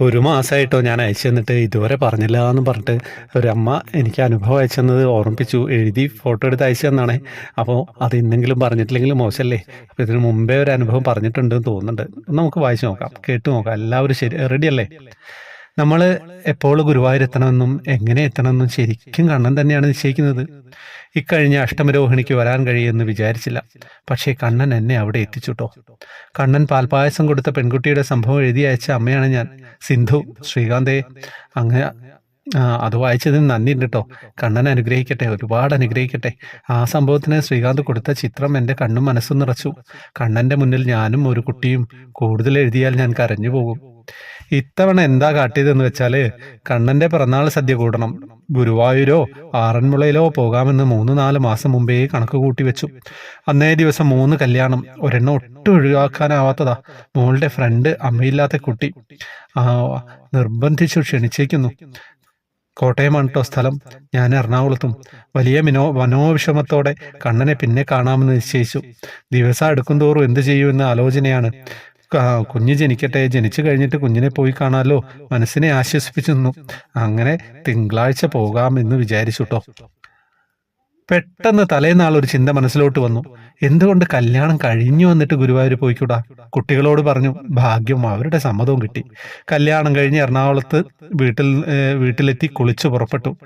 ഒരു മാസമായിട്ടോ ഞാൻ അയച്ചു തന്നിട്ട് ഇതുവരെ പറഞ്ഞില്ല എന്ന് പറഞ്ഞിട്ട് ഒരമ്മ എനിക്ക് അനുഭവം അയച്ചു തന്നത് ഓർമ്മിപ്പിച്ചു. എഴുതി ഫോട്ടോ എടുത്ത് അയച്ചു തന്നാണേ. അപ്പോൾ അത് ഇന്നെങ്കിലും പറഞ്ഞിട്ടില്ലെങ്കിലും മോശമല്ലേ അപ്പോൾ ഇതിന് മുമ്പേ ഒരു അനുഭവം പറഞ്ഞിട്ടുണ്ടെന്ന് തോന്നുന്നുണ്ട്. നമുക്ക് വായിച്ചു നോക്കാം. കേട്ടു നോക്കാം. എല്ലാവരും ശരി റെഡിയല്ലേ നമ്മൾ എപ്പോൾ ഗുരുവായൂരെത്തണമെന്നും എങ്ങനെ എത്തണമെന്നും ശരിക്കും കണ്ണൻ തന്നെയാണ് നിശ്ചയിക്കുന്നത്. ഇക്കഴിഞ്ഞ അഷ്ടമരോഹിണിക്ക് വരാൻ കഴിയുമെന്ന് വിചാരിച്ചില്ല. പക്ഷേ കണ്ണൻ എന്നെ അവിടെ എത്തിച്ചുട്ടോ കണ്ണൻ പാൽപായസം കൊടുത്ത പെൺകുട്ടിയുടെ സംഭവം എഴുതി അയച്ച അമ്മയാണ് ഞാൻ. സിന്ധു ശ്രീകാന്തേ അങ്ങ് അത് വായിച്ചതിന് നന്ദിയുണ്ട് കേട്ടോ കണ്ണൻ അനുഗ്രഹിക്കട്ടെ ഒരുപാട് അനുഗ്രഹിക്കട്ടെ. ആ സംഭവത്തിന് ശ്രീകാന്ത് കൊടുത്ത ചിത്രം എന്റെ കണ്ണും മനസ്സും നിറച്ചു. കണ്ണന്റെ മുന്നിൽ ഞാനും ഒരു കുട്ടിയും കൂടുതൽ എഴുതിയാൽ ഞാൻ കരഞ്ഞു പോകും. ഇത്തവണ എന്താ കാട്ടിയതെന്ന് വെച്ചാൽ കണ്ണന്റെ പിറന്നാൾ സദ്യ കൂടണം. ഗുരുവായൂരോ ആറന്മുളയിലോ പോകാമെന്ന് മൂന്ന് നാല് മാസം മുമ്പേ കണക്ക് കൂട്ടി വെച്ചു. അന്നേ ദിവസം മൂന്ന് കല്യാണം. ഒരെണ്ണം ഒട്ടും ഒഴിവാക്കാനാവാത്തതാ. മോളുടെ ഫ്രണ്ട് അമ്മയില്ലാത്ത കുട്ടി. ആ നിർബന്ധിച്ചു ക്ഷണിച്ചേക്കുന്നു. കോട്ടയമാണ് കേട്ടോ സ്ഥലം. ഞാൻ എറണാകുളത്തും. വലിയ മിനോ മനോവിഷമത്തോടെ കണ്ണനെ പിന്നെ കാണാമെന്ന് നിശ്ചയിച്ചു. ദിവസം എടുക്കും തോറും എന്ത് ചെയ്യുമെന്ന ആലോചനയാണ്. കുഞ്ഞ് ജനിക്കട്ടെ ജനിച്ചു കഴിഞ്ഞിട്ട് കുഞ്ഞിനെ പോയി കാണാലോ? മനസ്സിനെ ആശ്വസിപ്പിച്ചു നിന്നു. അങ്ങനെ തിങ്കളാഴ്ച പോകാം എന്ന് വിചാരിച്ചു കേട്ടോ പെട്ടെന്ന് തലേന്നാൾ ഒരു ചിന്ത മനസ്സിലോട്ട് വന്നു. എന്തുകൊണ്ട് കല്യാണം കഴിഞ്ഞു വന്നിട്ട് ഗുരുവായൂർ പോയിക്കൂടാ? കുട്ടികളോട് പറഞ്ഞു ഭാഗ്യം അവരുടെ സമ്മതവും കിട്ടി. കല്യാണം കഴിഞ്ഞ് എറണാകുളത്ത് വീട്ടിൽ വീട്ടിലെത്തി കുളിച്ചു പുറപ്പെട്ടു.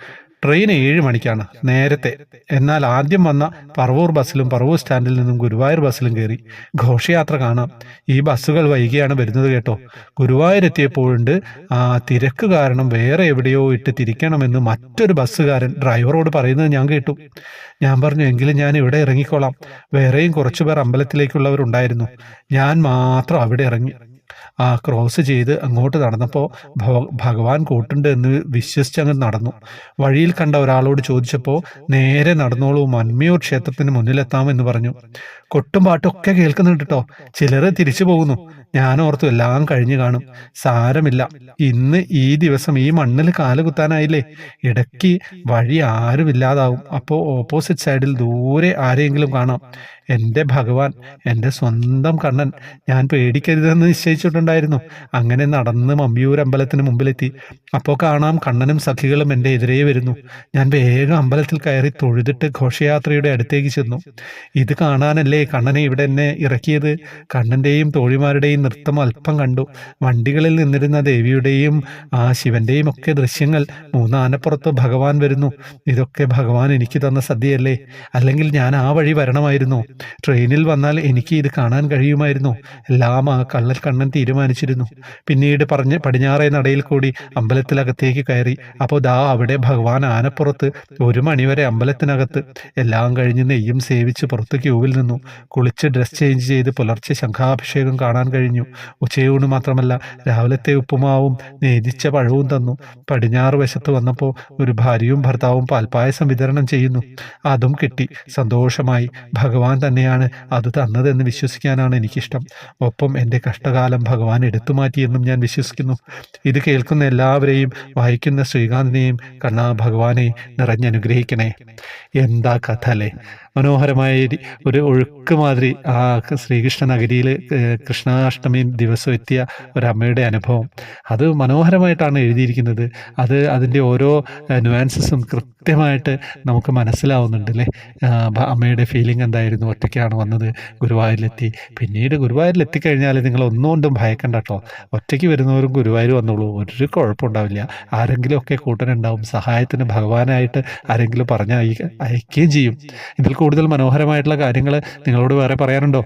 ട്രെയിൻ ഏഴ് മണിക്കാണ് നേരത്തെ. എന്നാൽ ആദ്യം വന്ന പറവൂർ ബസ്സിലും പറവൂർ സ്റ്റാൻഡിൽ നിന്നും ഗുരുവായൂർ ബസ്സിലും കയറി ഘോഷയാത്ര കാണാം. ഈ ബസ്സുകൾ വൈകിയാണ് വരുന്നത് കേട്ടോ. ഗുരുവായൂർ എത്തിയപ്പോഴുണ്ട് ആ തിരക്ക് കാരണം വേറെ എവിടെയോ ഇട്ട് തിരിക്കണമെന്ന് മറ്റൊരു ബസ്സുകാരൻ ഡ്രൈവറോട് പറയുന്നത് ഞാൻ കേട്ടു. ഞാൻ പറഞ്ഞു എങ്കിലും ഞാൻ ഇവിടെ ഇറങ്ങിക്കോളാം. വേറെയും കുറച്ചുപേർ അമ്പലത്തിലേക്കുള്ളവരുണ്ടായിരുന്നു. ഞാൻ മാത്രം അവിടെ ഇറങ്ങി. ആ ക്രോസ് ചെയ്ത് അങ്ങോട്ട് നടന്നപ്പോൾ ഭഗവാൻ കൂട്ടുണ്ട് എന്ന് വിശ്വസിച്ച് അങ്ങ് നടന്നു. വഴിയിൽ കണ്ട ഒരാളോട് ചോദിച്ചപ്പോൾ നേരെ നടന്നോളൂ മന്മയൂർ ക്ഷേത്രത്തിന് മുന്നിലെത്താമെന്ന് പറഞ്ഞു. കൊട്ടും പാട്ടും ഒക്കെ കേൾക്കുന്നുണ്ട് കേട്ടോ ചിലർ തിരിച്ചു പോകുന്നു. ഞാൻ ഓർത്തു എല്ലാം കഴിഞ്ഞു കാണും. സാരമില്ല. ഇന്ന് ഈ ദിവസം ഈ മണ്ണിൽ കാൽ കുത്താനായില്ലേ? ഇടയ്ക്ക് വഴി ആരും ആരുമില്ലാതാവും അപ്പോൾ ഓപ്പോസിറ്റ് സൈഡിൽ ദൂരെ ആരെയെങ്കിലും കാണാം. എന്റെ ഭഗവാൻ എന്റെ സ്വന്തം കണ്ണൻ ഞാൻ പേടിക്കരുതെന്ന് നിശ്ചയിച്ചിട്ടുണ്ടായിരുന്നു. അങ്ങനെ നടന്ന് മമ്മിയൂർ അമ്പലത്തിന് മുമ്പിലെത്തി. അപ്പോൾ കാണാം കണ്ണനും സഖികളും എന്റെ എതിരെ വരുന്നു. ഞാൻ വേഗം അമ്പലത്തിൽ കയറി തൊഴുതിട്ട് ഘോഷയാത്രയുടെ അടുത്തേക്ക് ചെന്നു. ഇത് കാണാനല്ലേ കണ്ണനെ ഇവിടെ എന്നെ ഇറക്കിയത്? കണ്ണന്റെയും തോഴിമാരുടെയും നൃത്തം അല്പം കണ്ടു. വണ്ടികളിൽ നിന്നിരുന്ന ദേവിയുടെയും ആ ശിവന്റെയും ഒക്കെ ദൃശ്യങ്ങൾ മൂന്നാനപ്പുറത്ത് ഭഗവാൻ വരുന്നു. ഇതൊക്കെ ഭഗവാൻ എനിക്ക് തന്ന സദ്യയല്ലേ? അല്ലെങ്കിൽ ഞാൻ ആ വഴി വരണമായിരുന്നു. ട്രെയിനിൽ വന്നാൽ എനിക്ക് ഇത് കാണാൻ കഴിയുമായിരുന്നു. എല്ലാം ആ കള്ളൽ കണ്ണൻ തീരുമാനിച്ചിരുന്നു. പിന്നീട് പറഞ്ഞ് പടിഞ്ഞാറേ നടയിൽ കൂടി അമ്പലത്തിലകത്തേക്ക് കയറി. അപ്പോൾ ദാ അവിടെ ഭഗവാൻ ആനപ്പുറത്ത് ഒരു മണിവരെ അമ്പലത്തിനകത്ത്. എല്ലാം കഴിഞ്ഞ് നെയ്യും സേവിച്ച് പുറത്ത് ക്യൂവിൽ നിന്നു. കുളിച്ച് ഡ്രസ് ചേഞ്ച് ചെയ്ത് പുലർച്ചെ ശംഖാഭിഷേകം കാണാൻ കഴിഞ്ഞു. ഉച്ചയൂണ് മാത്രമല്ല രാവിലത്തെ ഉപ്പുമാവും നേതിച്ച പഴവും തന്നു. പടിഞ്ഞാറ് വശത്ത് വന്നപ്പോൾ ഒരു ഭാര്യയും ഭർത്താവും പാൽപ്പായസം വിതരണം ചെയ്യുന്നു. അതും കിട്ടി. സന്തോഷമായി. ഭഗവാൻ തന്നെയാണ് അത് തന്നതെന്ന് വിശ്വസിക്കാനാണ് എനിക്കിഷ്ടം. ഒപ്പം എന്റെ കഷ്ടകാലം ഭഗവാൻ എടുത്തു മാറ്റിയെന്നും ഞാൻ വിശ്വസിക്കുന്നു. ഇത് കേൾക്കുന്ന എല്ലാവരെയും വായിക്കുന്ന ശ്രീകാന്തിനെയും കണ്ണാ ഭഗവാനെ നിറഞ്ഞനുഗ്രഹിക്കണേ. എന്താ കഥ അല്ലേ? മനോഹരമായ ഒരു- ഒഴുക്ക് മാതിരി ആ ശ്രീകൃഷ്ണ നഗരിയിൽ കൃഷ്ണാഷ്ടമി ദിവസം എത്തിയ ഒരമ്മയുടെ അനുഭവം. അത് മനോഹരമായിട്ടാണ് എഴുതിയിരിക്കുന്നത്. അത് അതിന്റെ ഓരോ നുവാൻസസും കൃത്യമായിട്ട് നമുക്ക് മനസ്സിലാവുന്നുണ്ട് അല്ലേ അമ്മയുടെ ഫീലിംഗ് എന്തായിരുന്നു? ഒറ്റയ്ക്കാണ് വന്നത് ഗുരുവായൂരിലെത്തി. പിന്നീട് ഗുരുവായൂരിൽ എത്തിക്കഴിഞ്ഞാൽ നിങ്ങൾ ഒന്നുകൊണ്ടും ഭയക്കണ്ട കേട്ടോ ഒറ്റയ്ക്ക് വരുന്നവരും ഗുരുവായൂർ വന്നോളൂ. ഒരു കുഴപ്പമുണ്ടാവില്ല. ആരെങ്കിലും ഒക്കെ കൂട്ടനുണ്ടാവും സഹായത്തിന് ഭഗവാനായിട്ട് ആരെങ്കിലും പറഞ്ഞ് അയ- അയക്കുകയും ചെയ്യും. ഇതിൽ കൂടുതൽ മനോഹരമായിട്ടുള്ള കാര്യങ്ങൾ നിങ്ങളോട് വേറെ പറയാനുണ്ടോ?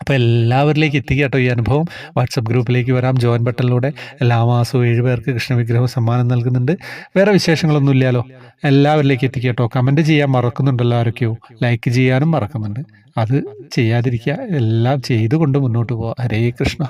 അപ്പോൾ എല്ലാവരിലേക്ക് എത്തിക്കുക കേട്ടോ ഈ അനുഭവം. വാട്സപ്പ് ഗ്രൂപ്പിലേക്ക് വരാം. ജോയിൻ ബട്ടണിലൂടെ എല്ലാ മാസവും ഏഴ് പേർക്ക് കൃഷ്ണവിഗ്രഹം സമ്മാനം നൽകുന്നുണ്ട്. വേറെ വിശേഷങ്ങളൊന്നും ഇല്ലല്ലോ. എല്ലാവരിലേക്ക് എത്തിക്കുക കേട്ടോ. കമന്റ് ചെയ്യാൻ മറക്കുന്നുണ്ടല്ലോ ആരൊക്കെയോ. ലൈക്ക് ചെയ്യാനും മറക്കുന്നുണ്ട്. അത് ചെയ്യാതിരിക്കുക. എല്ലാം ചെയ്തുകൊണ്ട് മുന്നോട്ട് പോവുക ഹരേ കൃഷ്ണ.